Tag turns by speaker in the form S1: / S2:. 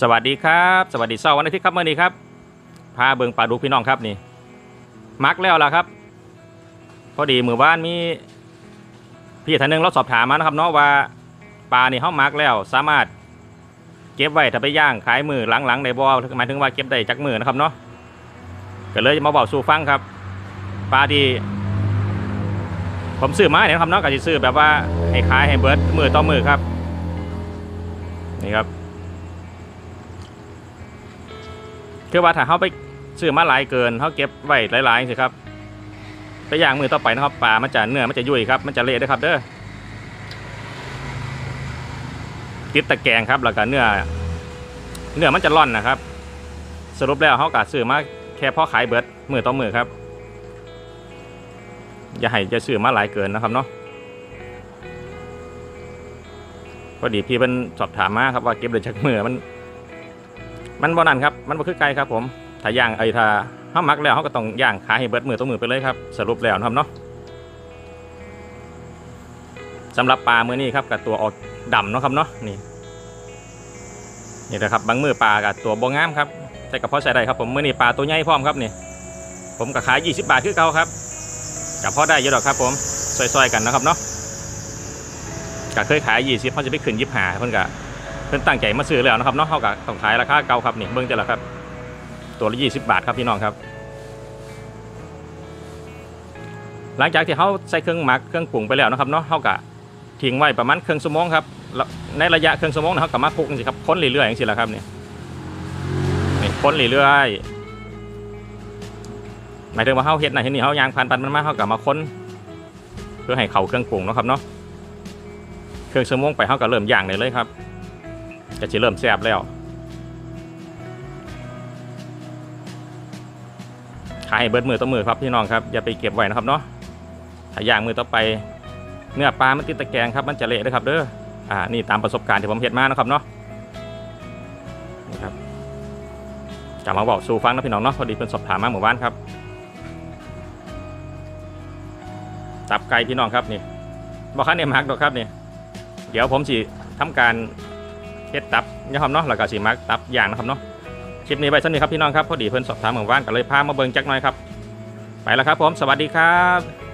S1: สวัสดีครับ สวัสดีเช้าวันอาทิตย์ครับเมื่อนี้ครับ พาเบิงปลาดุกพี่น้องครับนี่ มักแล้วล่ะครับ พอดีมือบ้านมีพี่ท่านนึงเราสอบถามมานะครับเนาะว่าปลานี่เขามักแล้ว สามารถเก็บไว้ถ้าไปย่างขายมือหลังๆในบ่อหมายถึงว่าเก็บได้จักมือนะครับเนาะก็เลยมาบอกสู่ฟังครับ ปลาที่ผมซื้อมาเนี่ยนะครับเนาะก็จะซื้อแบบว่าให้ขายให้เบิร์ดมือต่อมือครับนี่ครับ คือว่าถ้าเขาไปซื้อมาหลายเกินเขาเก็บไว้หลายๆสิครับไปย่างมือต่อไปนะครับปลามันจะเนื้อมันจะยุ่ยครับมันจะเละด้วยครับเด้อติดตะแกรงครับแล้วก็เนื้อเนื้อมันจะร่อนนะครับ สรุปแล้วเขากะซื้อมาแค่พอขายเบิดมือต่อมือครับ อย่าให้จะซื้อมาหลายเกินนะครับเนาะพอดีพี่เป็นสอบถามมาครับว่าเก็บเลยจากมือมัน มันบ่นั่นครับมันบ่คือไก่ครับผมถ้าย่างไอ้ถ้าเฮามักแล้วเฮาก็ต้องย่างขายให้เบิดมือต่อมือไปเลยครับสรุปแล้วนะครับเนาะสำหรับปลามือนี้ครับกับตัวออกดำเนาะครับเนาะนี่นี่นะครับบางมือปลากับตัวบ่งามครับแต่กับพอใส่ได้ครับผมมือนี้ปลาตัวใหญ่พร้อมครับนี่ผมก็ขาย20 บาทคือเก่าครับกับพอได้เยอะดอกครับผมซอยๆกันนะครับเนาะก็เคยขาย 20เขาจะไปขึ้น25เพิ่นก็ เพิ่นตั้งใจมาซื้อแล้วนะครับเนาะเขาก็ต้องขายราคาเก่าครับนี่เบิ่งจะละครับ ตัวละ20บาทครับพี่น้องครับ หลังจากที่เขาใส่เครื่องหมักเครื่องปรุงไปแล้วนะครับเนาะเขาก็ทิ้งไว้ประมาณเครึ่องชั่วโมงครับในระยะเครึ่องชั่วโมงนะเขาก็มาคุกจังซี่ครับค้นเรื่อยๆอย่างนี้แหละครับนี่นี่ค้นเรื่อยๆหมายถึงว่าเขาเฮ็ดนะเห็นนี่เขายางพันปันมันมาเขาก็มาค้น เพื่อให้เขาเครื่องปรุงนะครับเนาะเครื่องชั่วโมงไปเขาก็เริ่มย่างได้เลยครับ ก็จะเริ่มแซ่บแล้วขายให้เบิดมือต่อมือครับพี่น้องครับอย่าไปเก็บไว้นะครับเนาะถ้าย่างมือต่อไป เนื้อปลามันติดตะแกรงครับมันจะเละนะครับเด้ออ่านี่ตามประสบการณ์ที่ผมเห็นมานะครับเนาะนี่ครับกลับมาบอกสู่ฟังนะพี่น้องเนาะพอดีเป็นสอบถามมาหมู่บ้านครับ ตับไก่พี่น้องครับนี่บอกคันเนี่ยมักดอกครับนี่เดี๋ยวผมสิทำการ เฮ็ดตับนะครับเนาะแล้วก็สีมักตับอย่างนะครับเนาะคลิปนี้ไปสักหนึ่งครับพี่น้องครับพอดีเพิ่นสอบถามเหมือนว่านก็เลยพามาเบิ่งจักหน่อยครับไปแล้วครับผมสวัสดีครับ